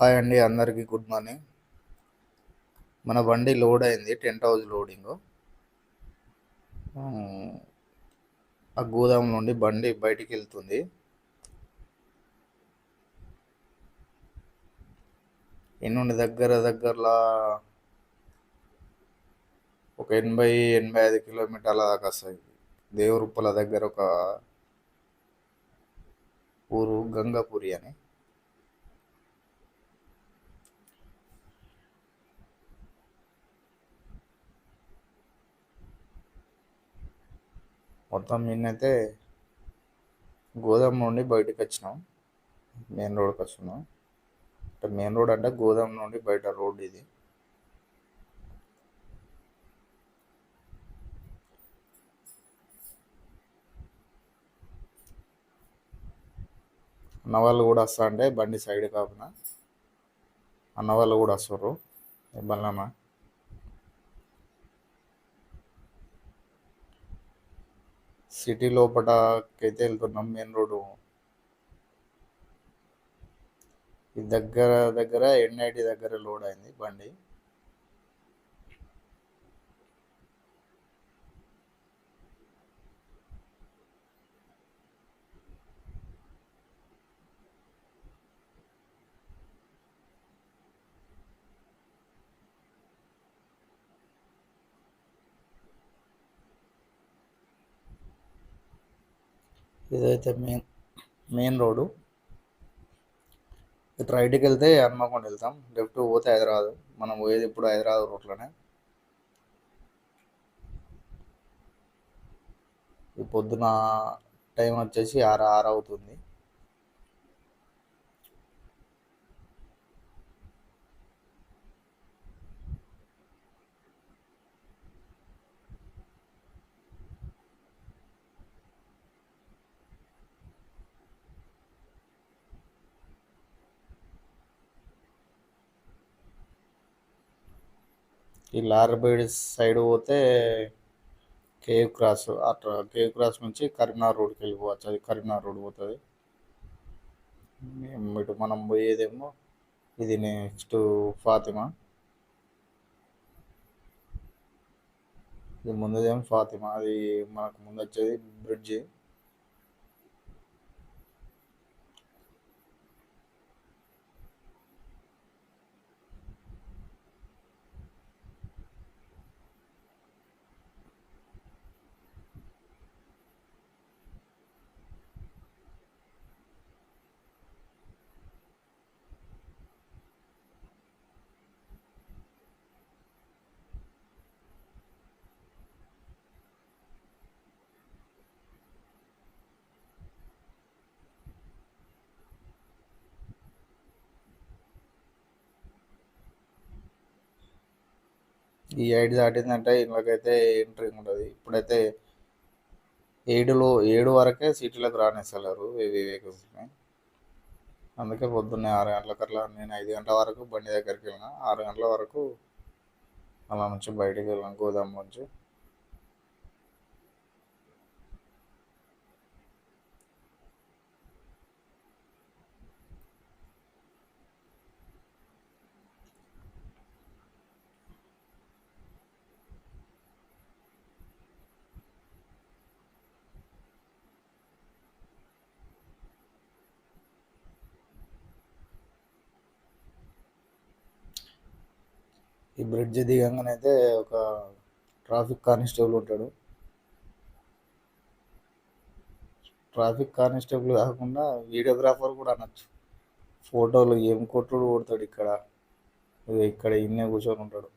Hi అండి అందరికీ good morning. మన బండి లోడ్ అయింది టెంట్ హౌస్ లోడింగ్. ఆ గోదాం నుండి బండి బయటికి వెళ్తుంది. ఎన్నుండి దగ్గర దగ్గరలా ఒక ఎనభై ఎనభై ఐదు కిలోమీటర్ల దాకా వస్తుంది. దేవరుప్పల దగ్గర ఒక ఊరు గంగాపురి అని. మొత్తం నిన్నైతే గోదాం నుండి బయటకు వచ్చినాం. మెయిన్ రోడ్కి వస్తున్నాం. అంటే మెయిన్ రోడ్ అంటే గోదాం నుండి బయట రోడ్ ఇది. అన్న వాళ్ళు కూడా వస్తా అంటే బండి సైడ్ కాకుండా అన్న వాళ్ళు కూడా వస్తారు ఇబ్బంది సిటీ లోపటకైతే వెళ్తున్నాం మెయిన్ రోడ్డు. దగ్గర దగ్గర ఎన్ఐటి దగ్గర లోడ్ అయింది బండి. ఇదైతే మెయిన్ మెయిన్ రోడ్డు. ఇటు రైట్కి వెళ్తే హన్మకొండ వెళ్తాం. లెఫ్ట్ పోతే హైదరాబాద్. మనం పోయేది ఇప్పుడు హైదరాబాద్ రూట్లోనే. ఈ పొద్దున టైం వచ్చేసి ఆరు ఆరు అవుతుంది. ఈ లార్బేడ్ సైడ్ పోతే కేవ్ క్రాస్ అట్లా కేవ్ క్రాస్ నుంచి కరీంనగర్ రోడ్కి వెళ్ళిపోవచ్చు. అది కరీంనగర్ రోడ్ పోతుంది. ఇటు మనం పోయేదేమో ఇది నెక్స్ట్ ఫాతిమా. ఇది ముందుదేమో ఫాతిమా. అది మనకు ముందు వచ్చేది బ్రిడ్జి. ఈ ఐడి దాటిందంటే ఇళ్ళకైతే ఎంట్రీ ఉంటుంది ఇప్పుడైతే ఏడులో ఏడు వరకే సీట్లకు రానిస్తలేరు ఏవి వెహికల్స్ని అందుకే పొద్దున్నే ఆరు గంటలకు నేను ఐదు గంటల వరకు బండి దగ్గరికి వెళ్ళిన. ఆరు గంటల వరకు అలా నుంచి బయటికి వెళ్ళాను గోదాం నుంచి. ఈ బ్రిడ్జ్ దిగంగానే అయితే ఒక ట్రాఫిక్ కానిస్టేబుల్ ఉంటాడు. ట్రాఫిక్ కానిస్టేబుల్ కాకుండా వీడియోగ్రాఫర్ కూడా అనొచ్చు. ఫోటోలు ఏం కొట్టుడు కొడతాడు ఇక్కడ. ఇక్కడ ఇన్నే కూర్చొని ఉంటాడు.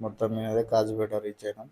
మొత్తం మీద కాజుపేట రీచ్ అయినా.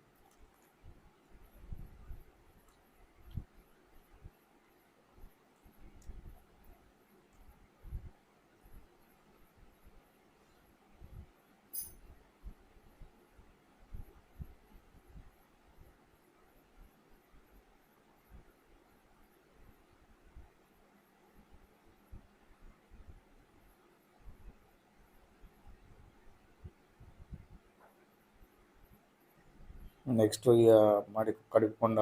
నెక్స్ట్ ఇక మరి కడుపుకొండ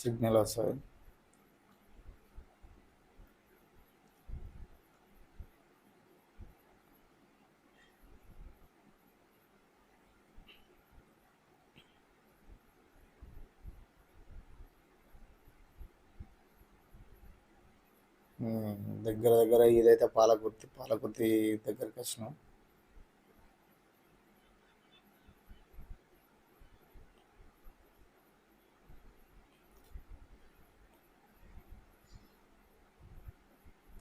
సిగ్నల్ వస్తుంది. దగ్గర దగ్గర ఇదైతే పాలకుర్తి పాలకుర్తి దగ్గరికి వచ్చినాం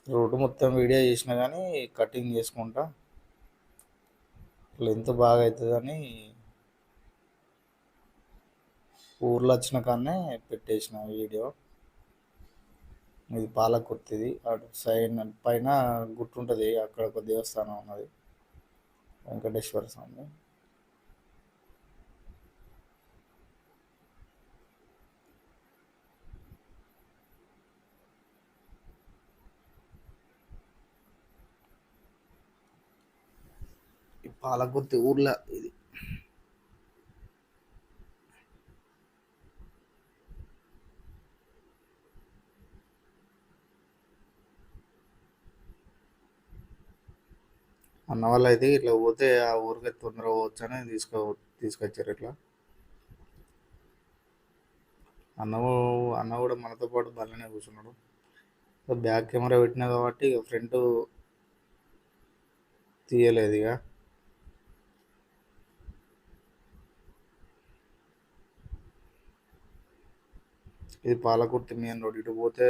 రోడ్డు మొత్తం వీడియో చేసిన కానీ కటింగ్ చేసుకుంటా. లెంత్ బాగా అవుతుందని ఊర్లో వచ్చిన కానీ పెట్టేసిన వీడియో. ఇది పాలకుర్తిది. అటు సైడ్ పైన గుట్టు ఉంటుంది అక్కడ ఒక దేవస్థానం ఉన్నది. వెంకటేశ్వర స్వామి ఈ పాలకుర్తి ఊర్లో ఇది. అన్న వాళ్ళు అయితే ఇట్లా పోతే ఆ ఊరికి తొందరగా పోవచ్చు అని తీసుకో తీసుకొచ్చారు ఇట్లా. అన్న అన్న కూడా మనతో పాటు బల్లనే కూర్చున్నాడు. బ్యాక్ కెమెరా పెట్టినా కాబట్టి ఫ్రంట్ తీయలేదు ఇక. ఇది పాలకుర్తి మెయిన్ రోడ్ ఇటు పోతే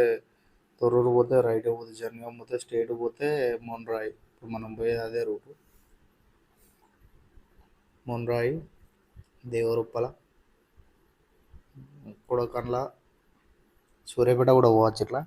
తొర్రూరు పోతే రైట్ పోతే జనగాం పోతే స్టేట్ పోతే మొన్రాయి ఇప్పుడు మనం పోయేది అదే రూటు. మొన్రాయి దేవరుప్పల కొడకండ్ల సూర్యాపేట కూడా పోవచ్చు ఇట్లా.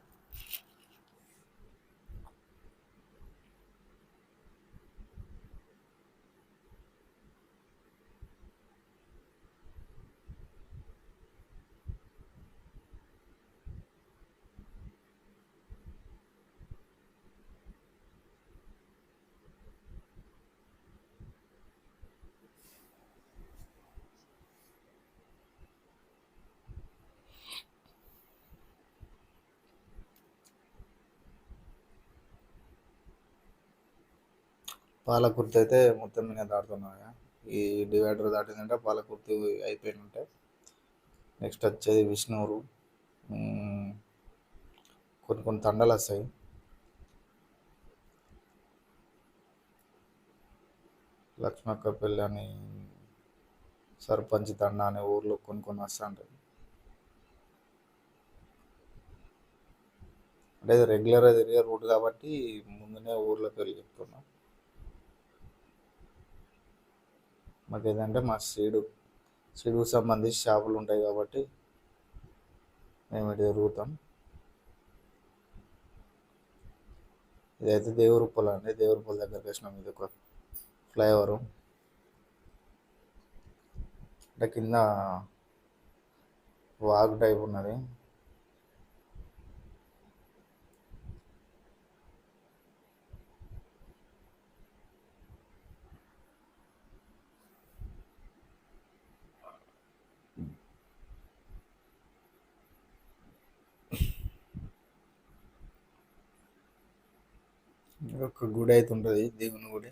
పాలకుర్తి అయితే మొత్తం మీద దాటుతున్నాయా? ఈ డివైడర్ దాటిందంటే పాలకుర్తి అయిపోయినట్టే నెక్స్ట్ వచ్చేది విష్ణూరు కొన్ని కొన్ని తండలు వస్తాయి. లక్ష్మక్కపల్లి అని సర్పంచ్ తండ అనే ఊర్లో కొన్ని కొన్ని వస్తూ ఉంటాయి అంటే రెగ్యులర్గా తిరిగే రూట్ కాబట్టి ముందునే ఊర్లోకి వెళ్ళి చెప్తున్నాం. మాకు ఏదంటే మా సీడు. సీడుకు సంబంధించి షాపులు ఉంటాయి కాబట్టి మేము ఇటు తిరుగుతాం. ఇదైతే పొలం అండి. దేవురుప్పల దగ్గరికి వచ్చినాం. ఇది ఒక ఫ్లైఓవరు. అంటే కింద వాగ్ టైప్ ఉన్నది ఒక గుడి అయితే ఉంటుంది దేవుని గుడి.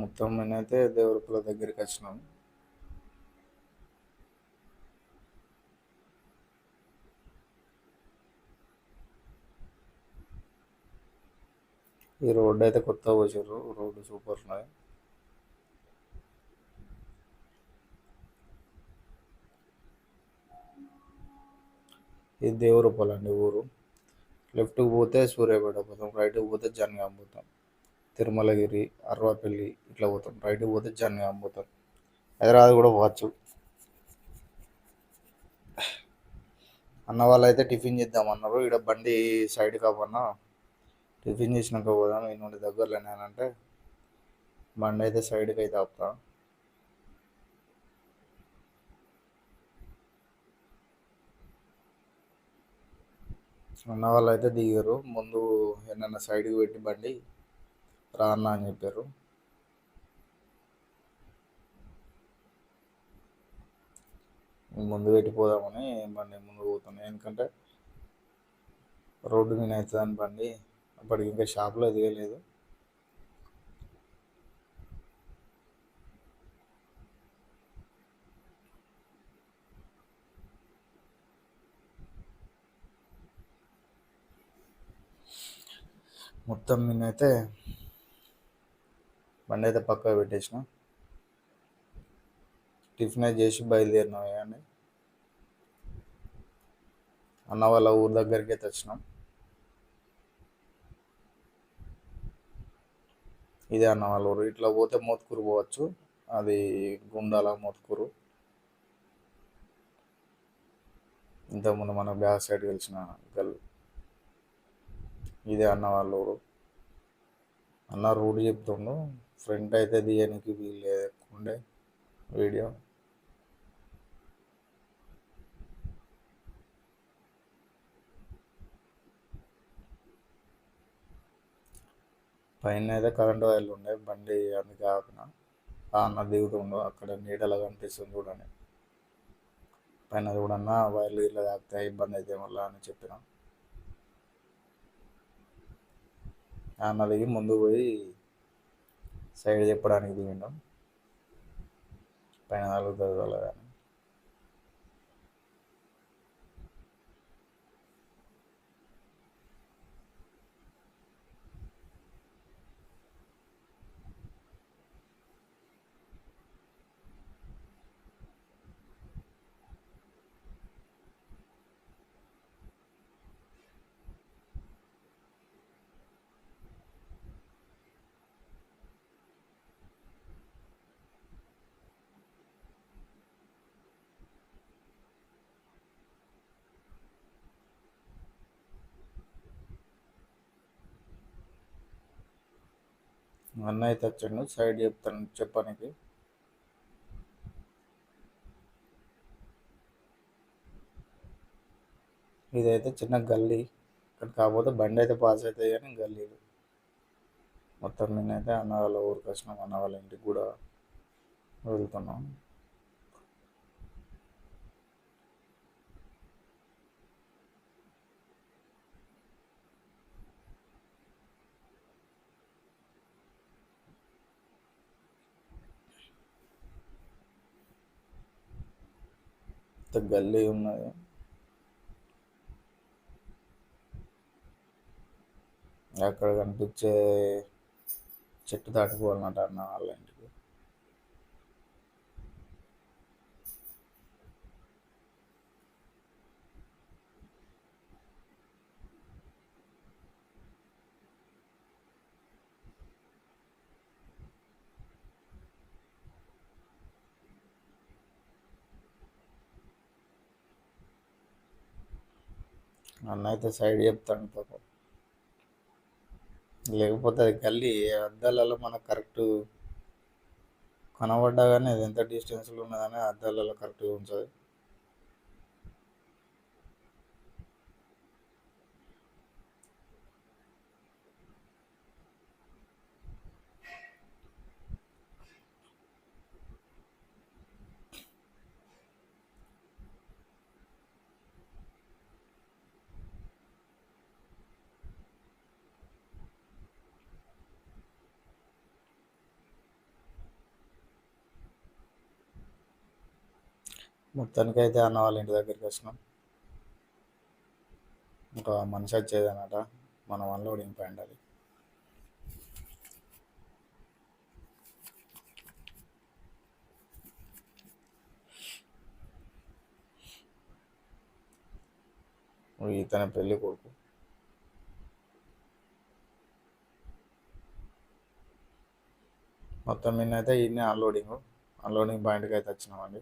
మొత్తం నేనైతే దేవరపుల దగ్గరికి వచ్చినాం. ఈ రోడ్డు అయితే కొత్తగా వచ్చారు రోడ్డు సూపర్ ఉన్నాయి ఇది దేవరూపల్ అండి ఊరు. లెఫ్ట్కి పోతే సూర్యాపేట పోతాం. రైట్కి పోతే జనగాం పోతాం. తిరుమలగిరి అర్వాపల్లి ఇట్లా పోతాం. రైట్కి పోతే జనగాం పోతాం. హైదరాబాద్ కూడా పోవచ్చు. అన్న వాళ్ళు అయితే టిఫిన్ చేద్దామన్నారు ఇక్కడ బండి సైడ్ కావన్నా టిఫిన్ చేసినాక పోదాం. ఈ నుండి దగ్గరలోనే అని అంటే బండి అయితే సైడ్కి అయితే ఆపుతా. అన్న వాళ్ళు అయితే దిగారు. ముందు ఏమన్నా సైడ్కి పెట్టి బండి రా అన్న అని చెప్పారు. ముందు పెట్టిపోదామని బండి ముందు పోతున్నాయి ఎందుకంటే రోడ్డు మీద అవుతుందని బండి అప్పటికి ఇంకా షాప్లో దిగలేదు మొత్తం నేనైతే బండి అయితే పక్కకు పెట్టేసిన. టిఫిన్ అయితే చేసి బయలుదేరినాం అని అన్న వాళ్ళ ఊరు దగ్గరికి అయితే వచ్చినాం. ఇదే అన్న వాళ్ళ ఊరు. ఇట్లా పోతే మోత్కూరు పోవచ్చు. అది గుండాల మోత్కూరు. ఇంతకుముందు మన బ్యాక్ సైడ్ గెలిచిన గల్ ఇదే అన్న వాళ్ళ ఊరు. అన్న రూట్ చెప్తుండు. ఫ్రంట్ అయితే తీయడానికి వీలు లేకుండే వీడియో. పైన అయితే కరెంట్ వైర్లు ఉండే బండి అందుకే ఆపిన. అన్న దిగుతుండు అక్కడ నీడలా కనిపిస్తుంది చూడండి. పైన చూడన్నా వైర్లు ఇలా తాకితే ఇబ్బంది అయితే మళ్ళీ అని చెప్పిన. అన్న దిగి ముందు పోయి సైడ్ చెప్పడానికి దిగిండు. పైన తగులుతుంది కానీ అన్న అయితే వచ్చాడు సైడ్ చెప్తాను చెప్పడానికి. ఇదైతే చిన్న గల్లీ. ఇక్కడ కాకపోతే బండి అయితే పాస్ అవుతాయి కానీ గల్లీలు. మొత్తం నేనైతే అన్న వాళ్ళ ఊరికి వచ్చినాం అన్న వాళ్ళ ఇంటికి కూడా వెళ్తున్నాం. గల్లీ ఉన్నది. అక్కడ కనిపించే చెట్టు దాటిపోవాలన్నమాట అన్న వాళ్ళ ఇంటికి. అన్న అయితే సైడ్ చెప్తాను పాపం. లేకపోతే అది గల్లీ అద్దాలలో మనకు కరెక్ట్ కనబడ్డా కానీ అది ఎంత డిస్టెన్స్లో ఉన్నదని అద్దాలలో కరెక్ట్గా ఉంచదు. మొత్తానికి అయితే అన్న వాళ్ళ ఇంటి దగ్గరికి వచ్చినాం. ఒక మనిషి వచ్చేది అనమాట మన అన్లోడింగ్ పాయింట్ అది. ఇతని పెళ్ళి కొడుకు. మొత్తం నిన్నైతే అయితే అన్లోడింగ్ అన్లోడింగ్ పాయింట్కి అయితే వచ్చినామండి.